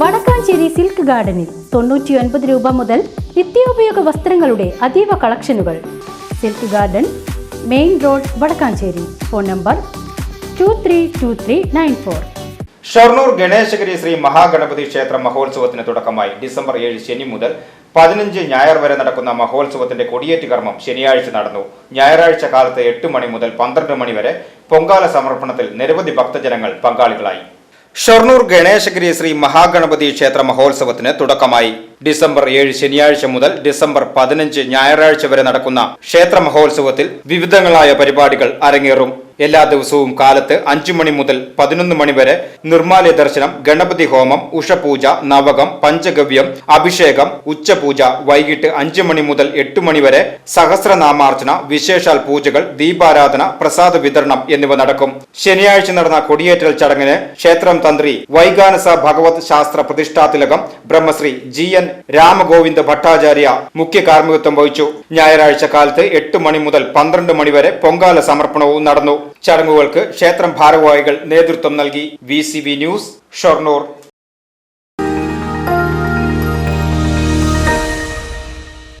Vadakkanchery silk ഗാർഡനിൽ തൊണ്ണൂറ്റിയൊൻപത് രൂപ മുതൽ നിത്യോപയോഗ വസ്ത്രങ്ങളുടെ അതീവ കളക്ഷനുകൾ. Silk garden main road Vadakkanchery. Phone number two three two three nine four. Shoranur Ganeshagiri Shri Mahaganapathi ക്ഷേത്ര മഹോത്സവത്തിന് തുടക്കമായി ഡിസംബർ ഏഴ് ശനി മുതൽ പതിനഞ്ച് ഞായർ വരെ നടക്കുന്ന മഹോത്സവത്തിന്റെ കൊടിയേറ്റ് കർമ്മം ശനിയാഴ്ച നടന്നു. ഞായറാഴ്ച കാലത്ത് എട്ട് മണി മുതൽ പന്ത്രണ്ട് മണി വരെ പൊങ്കാല സമർപ്പണത്തിൽ നിരവധി ഭക്തജനങ്ങൾ പങ്കാളികളായി. ഷൊർണൂർ ഗണേശഗിരി ശ്രീ മഹാഗണപതി ക്ഷേത്ര മഹോത്സവത്തിന് തുടക്കമായി. ഡിസംബർ ഏഴ് ശനിയാഴ്ച മുതൽ ഡിസംബർ പതിനഞ്ച് ഞായറാഴ്ച വരെ നടക്കുന്ന ക്ഷേത്ര മഹോത്സവത്തിൽ വിവിധങ്ങളായ പരിപാടികൾ അരങ്ങേറും. എല്ലാ ദിവസവും കാലത്ത് അഞ്ചു മണി മുതൽ പതിനൊന്ന് മണി വരെ നിർമാല്യ ദർശനം ഗണപതി ഹോമം ഉഷപൂജ നവകം പഞ്ചഗവ്യം അഭിഷേകം ഉച്ചപൂജ വൈകിട്ട് അഞ്ചു മണി മുതൽ എട്ട് മണി വരെ സഹസ്രനാമാർച്ചന വിശേഷാൽ പൂജകൾ ദീപാരാധന പ്രസാദ വിതരണം എന്നിവ നടക്കും. ശനിയാഴ്ച നടന്ന കൊടിയേറ്റൽ ചടങ്ങിന് ക്ഷേത്രം തന്ത്രി വൈകാനസ ഭഗവത് ശാസ്ത്ര പ്രതിഷ്ഠാതിലകം ബ്രഹ്മശ്രീ ജി എൻ രാമഗോവിന്ദ ഭട്ടാചാര്യ മുഖ്യ കാർമ്മികത്വം വഹിച്ചു. ഞായറാഴ്ച കാലത്ത് എട്ട് മണി മുതൽ പന്ത്രണ്ട് മണി വരെ പൊങ്കാല സമർപ്പണവും നടന്നു. ചടങ്ങുകൾക്ക് ക്ഷേത്രം ഭാരവാഹികൾ നേതൃത്വം നൽകി. V news Shoranur.